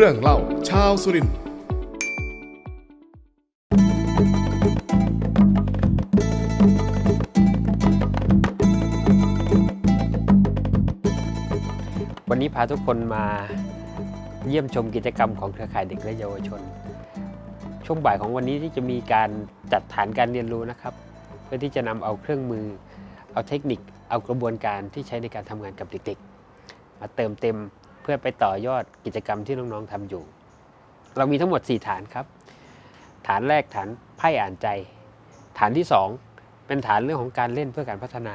เรื่องเล่าชาวสุรินทร์วันนี้พาทุกคนมาเยี่ยมชมกิจกรรมของเครือข่ายเด็กและเยาวชน ช่วงบ่ายของวันนี้ที่จะมีการจัดฐานการเรียนรู้นะครับ เพื่อที่จะนำเอาเครื่องมือ เอาเทคนิค เอากระบวนการที่ใช้ในการทำงานกับเด็กๆ มาเติมเต็ม พื่อไปต่อยอดกิจกรรมที่น้องๆทำอยู่ เรามีทั้งหมด 4 ฐานครับ ฐานแรกฐานไพ่อ่านใจ ฐานที่ 2 เป็นฐานเรื่องของการเล่นเพื่อการพัฒนา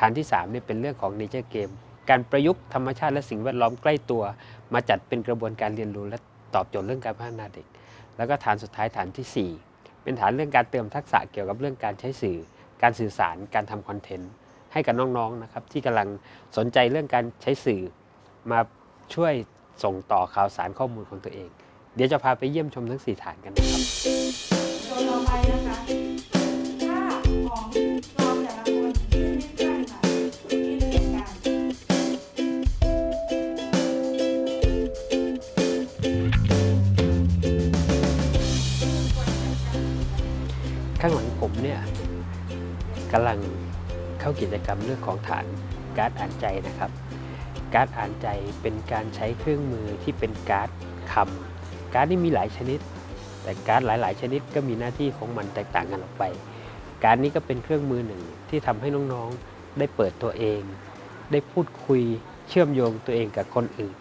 ฐานที่3เนี่ยเป็นเรื่องของ nature game การประยุกต์ธรรมชาติและสิ่งแวดล้อมใกล้ตัว มาจัดเป็นกระบวนการเรียนรู้และตอบโจทย์เรื่องการพัฒนาเด็ก แล้วก็ฐานสุดท้ายฐานทีสี่4 เป็นฐานเรื่องการเติมทักษะเกี่ยวกับเรื่องการใช้สื่อ การสื่อสาร การทำคอนเทนต์ให้กับน้องๆนะครับที่กำลังสนใจเรื่องการใช้สื่อมา ช่วยส่งต่อข่าวสารข้อมูลของตัวเอง เดี๋ยวจะพาไปเยี่ยมชมทั้ง 4 ฐานกันนะครับโดยต่อไปนะคะถ้าของเราแต่ละคนยื่นให้เพื่อนค่ะยื่นเรียนกันข้างหลังผมเนี่ยกำลังเข้ากิจกรรมเรื่องของฐานการ์ดอ่านใจนะครับ การ์ดอ่านใจเป็นการใช้เครื่องมือที่เป็นการ์ดคำการ์ดนี่มีหลายชนิด แต่การ์ดหลาย ๆ ชนิดก็มีหน้าที่ของมันแตกต่างกันออกไป การ์ดนี้ก็เป็นเครื่องมือหนึ่งที่ทำให้น้องๆได้เปิดตัวเอง ได้พูดคุยเชื่อมโยงตัวเองกับคนอื่น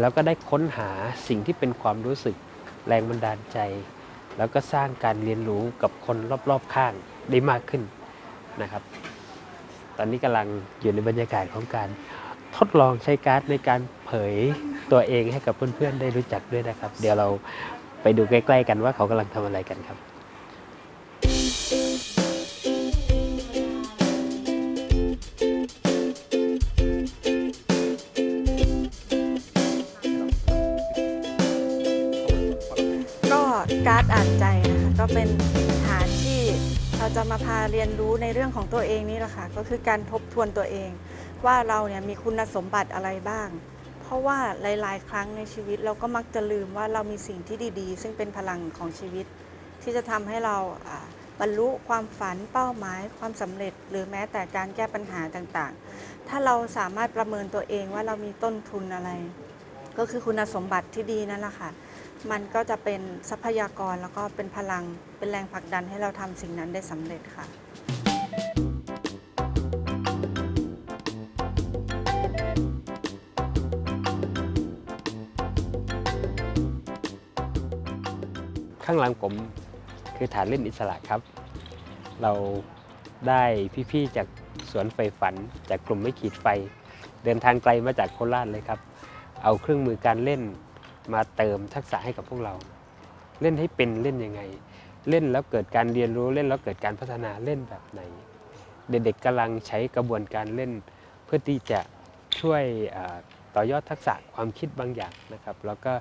แล้วก็ได้ค้นหาสิ่งที่เป็นความรู้สึก แรงบันดาลใจ แล้วก็สร้างการเรียนรู้กับคนรอบๆข้างได้มากขึ้นนะครับ ตอนนี้กำลังอยู่ในบรรยากาศของการ ทดลองใช้การ์ดในการเผยตัวเองให้กับเพื่อนๆได้รู้จักด้วยนะครับ เดี๋ยวเราไปดูใกล้ ๆ กันว่าเขากำลังทำอะไรกันครับก็การ์ดอ่านใจนะคะก็เป็นฐานที่เราจะมาพาเรียนรู้ในเรื่องของตัวเองนี่แหละค่ะก็คือการทบทวนตัวเอง ว่าเราเนี่ยมีคุณสมบัติอะไรบ้าง เพราะว่าหลาย ๆ ครั้งในชีวิตเราก็มักจะลืมว่าเรามีสิ่งที่ดี ๆ ซึ่งเป็นพลังของชีวิต ที่จะทำให้เราบรรลุความฝันเป้าหมาย ความสำเร็จ หรือแม้แต่การแก้ปัญหาต่าง ๆ ถ้าเราสามารถประเมินตัวเองว่าเรามีต้นทุนอะไร ก็คือคุณสมบัติที่ดีนั่นแหละค่ะมันก็จะเป็นทรัพยากรแล้วก็เป็นพลังเป็นแรงผลักดันให้เราทำสิ่งนั้นได้สำเร็จค่ะ ข้างหลังผมคือฐานเล่นอิสระครับ เราได้พี่ๆจากสวนไฟฝัน จากกลุ่มไม่ขีดไฟ เดินทางไกลมาจากโคราชเลยครับ เอาเครื่องมือการเล่นมาเติมทักษะให้กับพวกเรา เล่นให้เป็นเล่นยังไง เล่นแล้วเกิดการเรียนรู้เล่นแล้วเกิดการพัฒนาเล่นแบบไหน เด็กๆกำลังใช้กระบวนการเล่น เพื่อที่จะช่วยต่อยอดทักษะความคิดบางอย่างนะครับ แล้วก็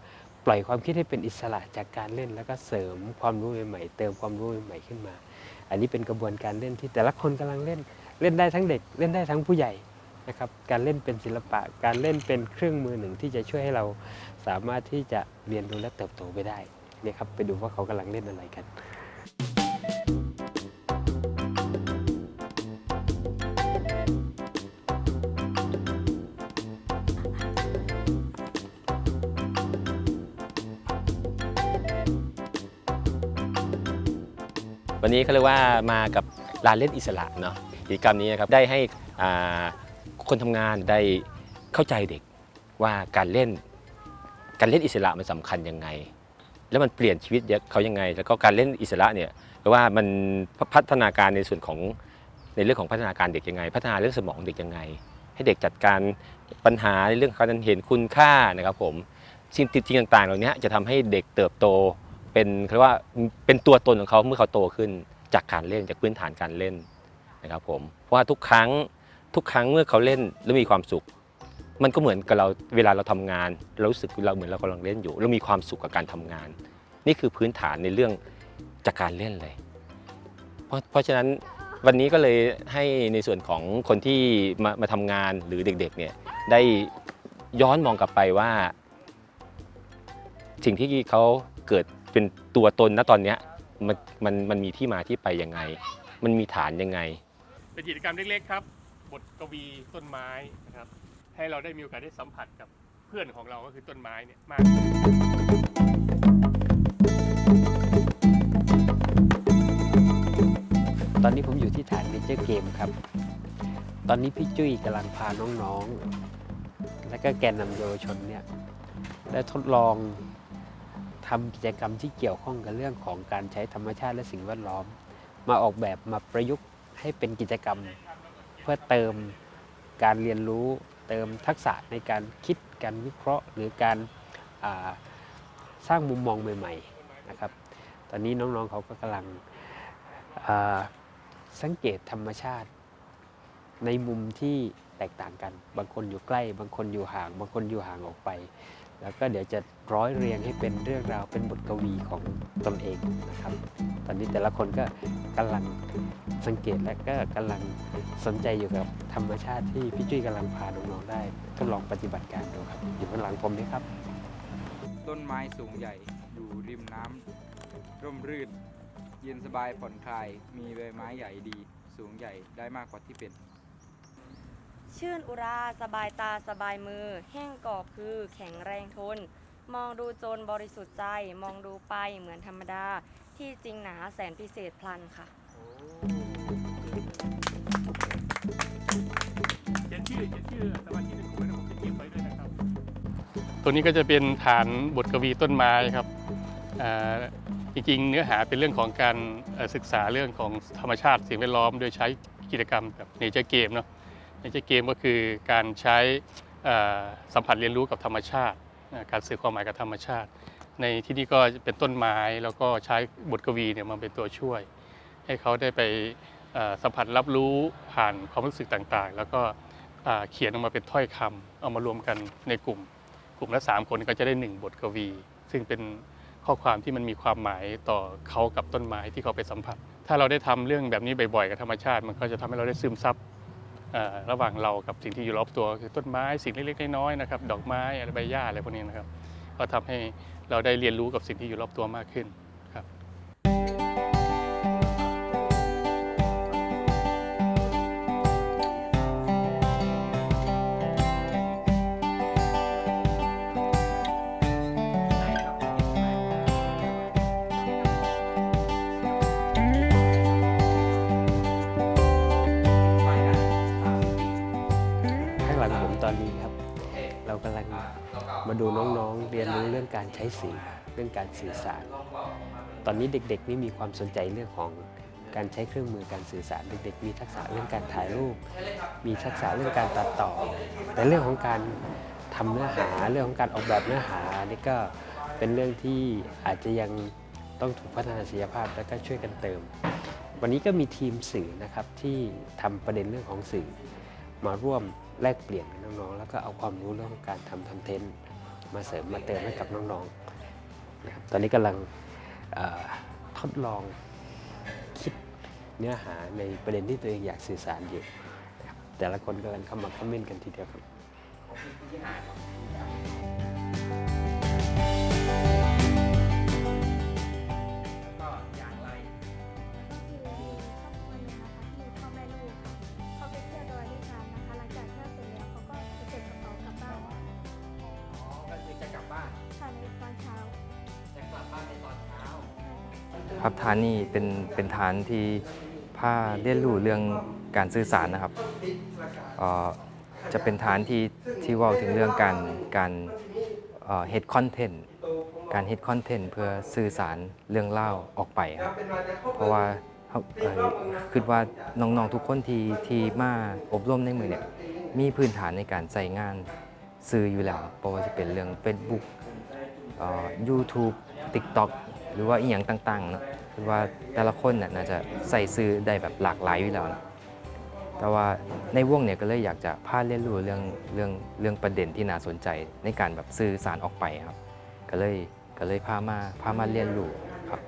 ปล่อยความคิดให้เป็นอิสระจากการเล่น แล้วก็เสริมความรู้ใหม่ๆเติมความรู้ใหม่ๆขึ้นมา อันนี้เป็นกระบวนการเล่นที่แต่ละคนกำลังเล่นเล่นได้ทั้งเด็กเล่นได้ทั้งผู้ใหญ่นะครับการเล่นเป็นศิลปะการเล่นเป็นเครื่องมือหนึ่งที่จะช่วยให้เราสามารถที่จะเรียนรู้และเติบโตไปได้เนี่ยครับไปดูว่าเขากำลังเล่นอะไรกัน วันนี้เขาเรียกว่ามากับลานเล่นอิสระเนาะกิจกรรมนี้นะครับได้ให้คนทำงานได้เข้าใจเด็กว่าการเล่น การเล่นอิสระมันสำคัญยังไง แล้วมันเปลี่ยนชีวิตเขายังไง แล้วก็การเล่นอิสระเนี่ยแปลว่ามันพัฒนาการในส่วนของในเรื่องของพัฒนาการเด็กยังไง พัฒนาเรื่องสมองเด็กยังไง ให้เด็กจัดการปัญหาในเรื่องของการเห็นคุณค่านะครับผมสิ่งจริงต่างๆ เหล่านี้จะทำให้เด็กเติบโต เป็นเรียกว่าเป็นตัวตนของเขาเมื่อเขาโตขึ้นจากการเล่นจากพื้นฐานการเล่นนะครับผมเพราะว่าทุกครั้งทุกครั้งเมื่อเขาเล่นแล้วมีความสุข มันก็เหมือนกับเราเวลาเราทำงานเรารู้สึกเราเหมือนเรากำลังเล่นอยู่เรามีความสุขกับการทำงาน นี่คือพื้นฐานในเรื่องจากการเล่นเลย เพราะเพราะฉะนั้นวันนี้ก็เลยให้ในส่วนของคนที่มามาทำงานหรือเด็กๆเนี่ยได้ย้อนมองกลับไปว่า สิ่งที่เขาเกิด เป็นตัวตนณตอนเนี้ยมันมันมันมีที่มาที่ไปยังไง มันมีฐานยังไง เป็นกิจกรรมเล็กๆครับ บทกวีต้นไม้นะครับ ให้เราได้มีโอกาสได้สัมผัสกับเพื่อนของเราก็คือต้นไม้เนี่ยมากขึ้นตอนนี้ผมอยู่ที่ฐานเมเจอร์เกมครับ ตอนนี้พี่จุ้ยกำลังพาน้องๆ และก็แกนนำเยาวชนเนี่ยได้ทดลอง ทำกิจกรรมที่เกี่ยวข้องกับเรื่องของการใช้ธรรมชาติและสิ่งแวดล้อม มาออกแบบมาประยุกต์ให้เป็นกิจกรรม เพื่อเติมการเรียนรู้เติมทักษะในการคิดการวิเคราะห์ หรือการาสร้างมุมมองใหม่ๆนะครับ ตอนนี้น้องๆเขาก็กำลังสังเกตธรรมชาติ ในมุมที่แตกต่างกัน บางคนอยู่ใกล้ บางคนอยู่ห่าง บางคนอยู่ห่างออกไป แล้วก็เดี๋ยวจะร้อยเรียงให้เป็นเรื่องราวเป็นบทกวีของตนเองนะครับ ตอนนี้แต่ละคนก็กำลังสังเกตและก็กำลังสนใจอยู่กับธรรมชาติที่พี่จุ้ยกำลังพาน้องๆได้ทดลองปฏิบัติการดูครับ อยู่ข้างหลังผมนี่ครับ ต้นไม้สูงใหญ่อยู่ริมน้ำร่มรื่น เย็นสบายผ่อนคลาย มีใบไม้ใหญ่ดี สูงใหญ่ได้มากกว่าที่เป็น ชื่นอุรา สบายตาสบายมือ แห้งกอบคือแข็งแรงทน มองดูจนบริสุทธิ์ใจ มองดูไปเหมือนธรรมดา ที่จริงหนาแสนพิเศษพลันค่ะ เขียนชื่อเขียนชื่อสมาชิกในกลุ่มนะผมจะเก็บไว้ด้วยนะครับ ตัวนี้ก็จะเป็นฐานบทกวีต้นไม้ครับอ่าจริงๆ เนื้อหาเป็นเรื่องของการเอ่อศึกษาเรื่องของธรรมชาติสิ่งแวดล้อม โดยใช้กิจกรรมแบบเนเจอร์เกมเนาะ เนเจอร์เกมก็คือการใช้สัมผัสเรียนรู้กับธรรมชาติ การสื่อความหมายกับธรรมชาติ ในที่นี้ก็เป็นต้นไม้แล้วก็ใช้บทกวีเนี่ยมาเป็นตัวช่วย ให้เขาได้ไปสัมผัสรับรู้ผ่านความรู้สึกต่างๆ แล้วก็เขียนออกมาเป็นถ้อยคำเอามารวมกันในกลุ่ม กลุ่มละสามคนก็จะได้หนึ่งบทกวี ซึ่งเป็นข้อความที่มันมีความหมายต่อเขากับต้นไม้ที่เขาไปสัมผัส ถ้าเราได้ทำเรื่องแบบนี้บ่อยๆ กับธรรมชาติ มันก็จะทำให้เราได้ซึมซับ ระหว่างเรากับสิ่งที่อยู่รอบตัวคือต้นไม้สิ่งเล็กๆน้อยๆนะครับดอกไม้อะไรใบหญ้าอะไรพวกนี้นะครับก็ทำให้เราได้เรียนรู้กับสิ่งที่อยู่รอบตัวมากขึ้น อนนี้ครับ เรากำลังมาดูน้องๆ เรียนรู้เรื่องการใช้สื่อเรื่องการสื่อสาร ตอนนี้เด็กๆนี่มีความสนใจเรื่องของการใช้เครื่องมือการสื่อสารเด็กๆ มีทักษะเรื่องการถ่ายรูป มีทักษะเรื่องการตัดต่อ แต่เรื่องของการทำเนื้อหาเรื่องของการออกแบบเนื้อหานี่ก็เป็นเรื่องที่อาจจะยังต้องถูกพัฒนาศักยภาพและก็ช่วยกันเติม วันนี้ก็มีทีมสื่อนะครับที่ทำประเด็นเรื่องของสื่อมาร่วม แลกเปลี่ยนกับน้องๆ แล้วก็เอาความรู้เรื่องการทำคอนเทนต์มาเสริมมาเติมให้กับน้องๆนะครับตอนนี้กำลังทดลองคิดเนื้อหาในประเด็นที่ตัวเองอยากสื่อสารอยู่ แต่ละคนก็กันเข้ามาคอมเมนต์กันทีเดียวครับ ครับฐานนี่เป็นเป็นฐานที่พาเรียนรู้เรื่องการสื่อสารนะครับเอ่อจะเป็นฐานที่ที่ว่าถึงเรื่องการการเฮดคอนเทนต์การเฮดคอนเทนต์เพื่อสื่อสารเรื่องเล่าออกไปครับเพราะว่าเขาเอ่อคิดว่าน้องๆทุกคนที่ที่มาอบรมในมือเนี่ยมีพื้นฐานในการใส่งานสื่ออยู่แล้วเพราะว่าจะเป็นเรื่อง Facebook เอ่อ YouTube TikTok หรือว่าอีหยังต่างๆเนอะ คือว่าแต่ละคนน่ะน่าจะใส่ซื้อได้แบบหลากหลายอยู่แล้วนะแต่ว่าในวงเนี่ยก็เลยอยากจะพาเรียนรู้เรื่องเรื่องเรื่องประเด็นที่น่าสนใจในการแบบสื่อสารออกไปครับ ก็เลยก็เลยพามาพามาเรียนรู้ครับ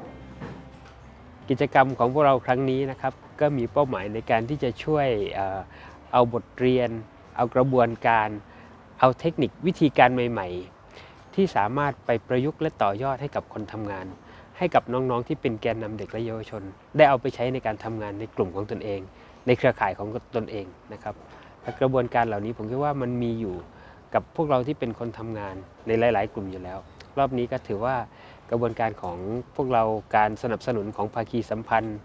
กิจกรรมของพวกเราครั้งนี้นะครับ ก็มีเป้าหมายในการที่จะช่วยเอ่อเอาบทเรียน เอากระบวนการ เอาเทคนิควิธีการใหม่ ๆ ที่สามารถไปประยุกต์และต่อยอดให้กับคนทำงาน ให้กับน้องๆ ที่เป็นแกนนำเด็กและเยาวชน ได้เอาไปใช้ในการทำงานในกลุ่มของตนเอง ในเครือข่ายของตนเองนะครับกระบวนการเหล่านี้ผมคิดว่ามันมีอยู่กับพวกเราที่เป็นคนทำงานในหลาย ๆ กลุ่มอยู่แล้ว รอบนี้ก็ถือว่ากระบวนการของพวกเราการสนับสนุนของภาคีสัมพันธ์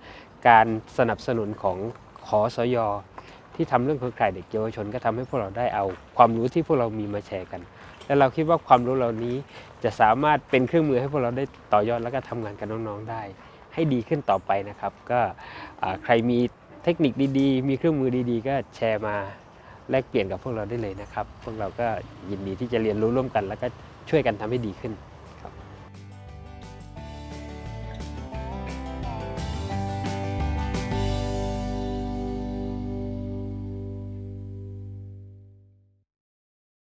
การสนับสนุนของขอสยที่ทำเรื่องเครือข่ายเด็กเยาวชน ก็ทำให้พวกเราได้เอาความรู้ที่พวกเรามีมาแชร์กัน และเราคิดว่าความรู้เหล่านี้จะสามารถเป็นเครื่องมือให้พวกเราได้ต่อยอดแล้วก็ทำงานกับน้องๆได้ ให้ดีขึ้นต่อไปนะครับ ก็ใครมีเทคนิคดีๆ มีเครื่องมือดีๆ ก็แชร์มาแลกเปลี่ยนกับพวกเราได้เลยนะครับ พวกเราก็ยินดีที่จะเรียนรู้ร่วมกัน แล้วก็ช่วยกันทำให้ดีขึ้น